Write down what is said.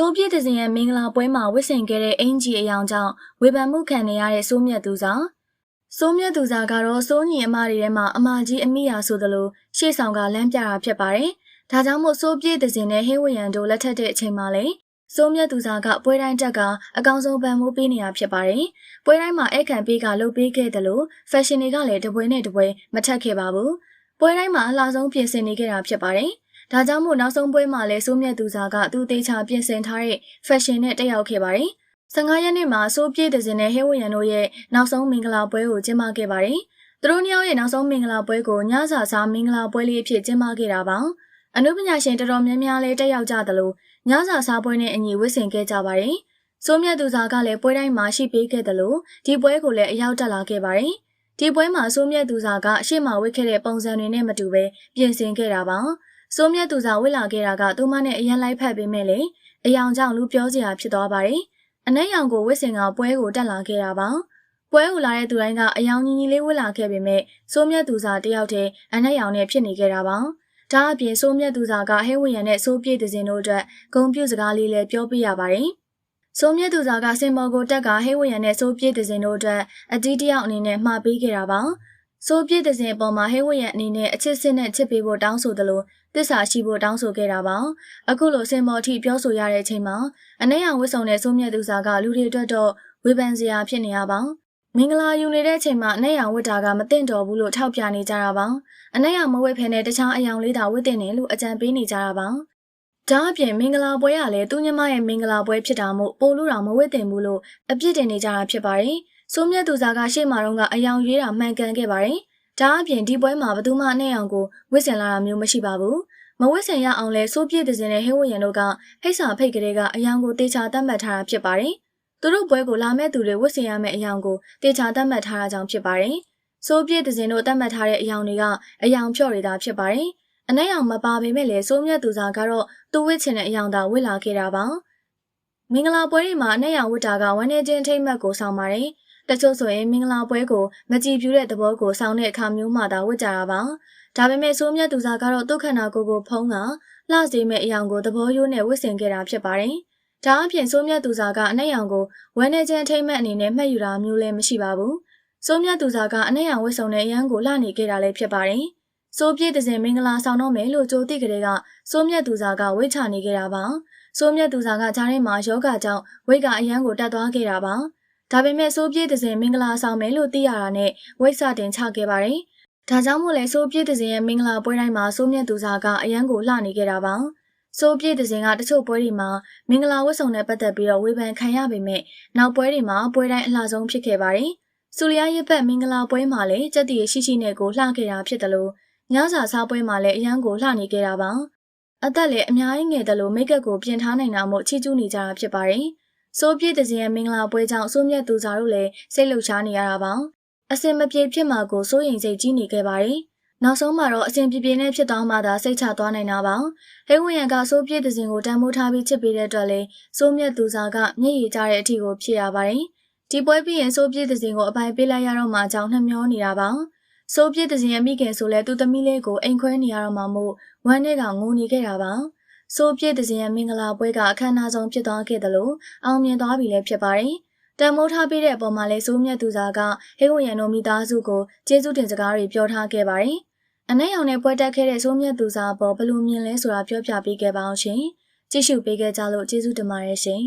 ဆိုးပြည့်တဲ့စဉ်ရဲ့မင်္ဂလာပွဲမှာဝစ်ဆင်ခဲ့တဲ့အင်ဂျီအယောင်ကြောင့်ဝေဖန်မှုခံနေရတဲ့စိုးမြတ်သူစာစိုးမြတ်သူစာကတော့စိုးညီအမတွေထဲမှာအမကြီးအမိယာဆိုသလိုရှေ့ဆောင်ကလမ်းပြတာဖြစ်ပါတယ်။ဒါကြောင့်မို့စိုးပြည့်တဲ့စဉ်နဲ့ဟင်းဝရံတို့လက်ထက်တဲ့အချိန်မှာလေစိုးမြတ်သူစာကပွဲတိုင်းတက်ကအကောင်ဆုံးပံမိုးပေးနေတာဖြစ်ပါတယ်။ပွဲတိုင်းမှာအခန့်ပေးကလှုပ်ပေးခဲ့တယ်လို့ fashion တွေကလည်းတပွဲနဲ့တပွဲမထက်ခဲ့ပါဘူး။ပွဲတိုင်းမှာအလားဆုံးပြင်ဆင်နေခဲ့တာဖြစ်ပါတယ်။ ဒါကြောင့်မို့နောက်ဆုံးပွဲမှာလဲစိုးမြတ်သူစာကသူ့သေးချာပြင်ဆင်ထားတဲ့ fashion နဲ့တက်ရောက်ခဲ့ပါတယ်။15ရက်နေ့မှာစိုးပြည့်တဲ့စင်နဲ့ဟဲဝရန်တို့ရဲ့နောက်ဆုံးမင်္ဂလာပွဲကိုကျင်းပခဲ့ပါတယ်။သူတို့နှစ်ယောက်ရဲ့နောက်ဆုံးမင်္ဂလာပွဲကိုညစာစားမင်္ဂလာပွဲလေးအဖြစ်ကျင်းပခဲ့တာပါ။အနုပညာရှင်တော်တော်များများလည်းတက်ရောက်ကြသလိုညစာစားပွဲနဲ့အညီဝတ်ဆင်ခဲ့ကြပါတယ်။စိုးမြတ်သူစာကလည်းပွဲတိုင်းမှာရှိပေးခဲ့သလိုဒီပွဲကိုလည်းအရောက်တက်လာခဲ့ပါတယ်။ဒီပွဲမှာစိုးမြတ်သူစာကအရှိမဝတ်ခဲ့တဲ့ပုံစံတွေနဲ့မတူပဲပြင်ဆင်ခဲ့တာပါ။ စိုးမြတ်သူစာဝတ်လာခဲ့တာကသူမနဲ့အရင်လိုက်ဖက်ပေးမဲ့လေအယောင်ကြောင့်လူပြောစရာဖြစ်သွားပါတယ်။အနက်ရောင်ကိုဝတ်ဆင်ကပွဲကိုတက်လာခဲ့တာပါ။ပွဲကိုလာတဲ့သူတိုင်းကအယောင်ညီညီလေးဝတ်လာခဲ့ပေမဲ့စိုးမြတ်သူစာတယောက်တည်းအနက်ရောင်နဲ့ဖြစ်နေခဲ့တာပါ။ဒါအပြင်စိုးမြတ်သူစာကဟဲဝရံနဲ့စိုးပြည့်တဲ့စင်တို့အတွက်ဂုံပြုစကားလေးလည်းပြောပြရပါတယ်။စိုးမြတ်သူစာကစင်မော်ကိုတက်ကဟဲဝရံနဲ့စိုးပြည့်တဲ့စင်တို့အတွက်အတီးတယောက်အနေနဲ့မှာပေးခဲ့တာပါ။ စိုးပြည့်တဲ့စင်အပေါ်မှာဟဲဝရံအနေနဲ့အချစ်စစ်နဲ့ချစ်ပေးဖို့တောင်းဆိုသလိုတစ္ဆာရှိဖို့တောင်းဆိုခဲ့တာပါ။အခုလိုစင်မော်ထိပြောဆိုရတဲ့အချိန်မှာအနက်ရောင်ဝတ်ဆောင်တဲ့စိုးမြတ်သူစာကလူတွေအတွက်တော့ဝေဖန်စရာဖြစ်နေရပါ။မင်္ဂလာယူနေတဲ့အချိန်မှာအနက်ရောင်ဝတ်တာကမသင့်တော်ဘူးလို့ထောက်ပြနေကြတာပါ။အနက်ရောင်မဝတ်ဖ ೇನೆ တခြားအယောင်လေးသာဝတ်တင်တယ်လို့အကြံပေးနေကြတာပါ။ဒါအပြင်မင်္ဂလာပွဲကလည်းသူညမရဲ့မင်္ဂလာပွဲဖြစ်တာမို့ပိုလို့တော့မဝတ်တင်ဘူးလို့အပြစ်တင်နေကြတာဖြစ်ပါတယ်။ စိုးမြတ်သူစာကရှေ့မှာတော့ကအယောင်ရွေးတာမှန်ကန်ခဲ့ပါတယ်။ဒါအပြင်ဒီပွဲမှာဘသူမှအနဲ့အောင်ကိုဝစ်ဆင်လာတာမျိုးမရှိပါဘူး။မဝစ်ဆင်ရအောင်လဲစိုးပြည့်တဲ့စင်နဲ့ဟင်းဝရံတို့ကဖိတ်စာဖိတ်ကလေးကအယောင်ကိုတေချာတတ်မှတ်ထားတာဖြစ်ပါတယ်။သူတို့ပွဲကိုလာမဲ့သူတွေဝစ်ဆင်ရမယ့်အယောင်ကိုတေချာတတ်မှတ်ထားတာကြောင့်ဖြစ်ပါတယ်။စိုးပြည့်တဲ့စင်တို့တတ်မှတ်ထားတဲ့အယောင်တွေကအယောင်ဖြော့နေတာဖြစ်ပါတယ်။အနက်ရောင်မပါပေမဲ့လည်းစိုးမြတ်သူစားကတော့သူဝစ်ချင်တဲ့အယောင်သာဝစ်လာခဲ့တာပါ။မင်္ဂလာပွဲတွေမှာအနက်ရောင်ဝတ်တာကဝမ်းနေခြင်းထိတ်မှတ်ကိုဆောင်ပါတယ်။ တချို့ဆိုရင်မင်္ဂလာပွဲကိုမကြည်ပြူတဲ့သဘောကိုဆောင်တဲ့အခါမျိုးမှသာဝတ်ကြတာပါ။ဒါပေမဲ့စိုးမြတ်သူစားကတော့သူ့ခန္ဓာကိုယ်ကိုဖုံးကလှစေမဲ့အယောင်ကိုသဘောရိုးနဲ့ဝတ်ဆင်ခဲ့တာဖြစ်ပါတယ်။ဒါအပြင်စိုးမြတ်သူစားကအနက်ရောင်ကိုဝမ်းနေခြင်းထိတ်မှတ်အနေနဲ့မှတ်ယူတာမျိုးလည်းမရှိပါဘူး။စိုးမြတ်သူစားကအနက်ရောင်ဝတ်ဆောင်တဲ့အရန်ကိုလှနေခဲ့တာလည်းဖြစ်ပါတယ်။စိုးပြည့်တဲ့စဉ်မင်္ဂလာဆောင်တော့မယ်လို့ကြိုသိကလေးကစိုးမြတ်သူစားကဝိတ်ချနေခဲ့တာပါ။စိုးမြတ်သူစားကဂျားထဲမှာယောဂကြောင့်ဝိတ်ကအရန်ကိုတက်သွားခဲ့တာပါ။ ဒါပေမဲ့စိုးပြည့်တဲ့စဉ်မင်္ဂလာဆောင်မယ်လို့သိရတာနဲ့ဝိတ်စတင်ချခဲ့ပါတယ်။ဒါကြောင့်မို့လဲစိုးပြည့်တဲ့စဉ်ရဲ့မင်္ဂလာပွဲတိုင်းမှာစိုးမြတ်သူစားကအရန်ကိုလှနေခဲ့တာပါ။စိုးပြည့်တဲ့စဉ်ကတချို့ပွဲတွေမှာမင်္ဂလာဝတ်ဆောင်နဲ့ပတ်သက်ပြီးတော့ဝေဖန်ခံရပေမဲ့နောက်ပွဲတွေမှာပွဲတိုင်းအလှဆုံးဖြစ်ခဲ့ပါတယ်။စူလျာရဲ့ဘက်မင်္ဂလာပွဲမှာလည်းကြက်တည်ရှိရှိနဲ့ကိုလှခဲ့တာဖြစ်တယ်လို့ညစာစားပွဲမှာလည်းအရန်ကိုလှနေခဲ့တာပါအသက်လည်းအများကြီးငယ်တယ်လို့မိတ်ကပ်ကိုပြင်ထားနိုင်တာမို့ချီကျူးနေကြတာဖြစ်ပါတယ် စိုးပြည့်တဲ့စဉ်ရဲ့မင်္ဂလာပွဲကြောင့်စိုးမြတ်သူစားတို့လည်းစိတ်လှုပ်ရှားနေရတာပါအစင်မပြေဖြစ်မှာကိုစိုးရင်စိတ်ကြီးနေခဲ့ပါတယ်နောက်ဆုံးမှာတော့အစဉ်ပြေပြေနဲ့ဖြစ်သွားမှသာစိတ်ချသွားနိုင်တာပါဟိဝရန်ကစိုးပြည့်တဲ့စဉ်ကိုတန်ဖိုးထားပြီးချစ်ပေးတဲ့အတွက်လေစိုးမြတ်သူစားကမျက်ရည်ကျတဲ့အထီကိုဖြစ်ရပါတယ်ဒီပွဲပြီးရင်စိုးပြည့်တဲ့စဉ်ကိုအပိုင်ပေးလိုက်ရတော့မှအကြောင်းနှမျောနေတာပါစိုးပြည့်တဲ့ရင်အမိခင်ဆိုလဲသူသမီးလေးကိုအိမ်ခွဲနေရတော့မှမို့ဝမ်းထဲကငိုနေခဲ့တာပါ စိုးပြည့်တဲ့ရင်မင်္ဂလာပွဲကအခမ်းအနားဆုံးဖြစ်သွားခဲ့တယ်လို့အောင်မြင်သွားပြီလည်းဖြစ်ပါတယ်တန်မိုးထားပေးတဲ့အပေါ်မှာလဲစိုးမြတ်သူစားကဟေဝရန်တို့မိသားစုကိုကျေးဇူးတင်စကားတွေပြောထားခဲ့ပါတယ်အနက်ရောင်နဲ့ပွဲတက်ခဲ့တဲ့စိုးမြတ်သူစားပေါ်ဘလို့မြင်လဲဆိုတာပြောပြပေးခဲ့ပါအောင်ရှင်ကြည့်ရှုပေးခဲ့ကြလို့ကျေးဇူးတင်ပါတယ်ရှင်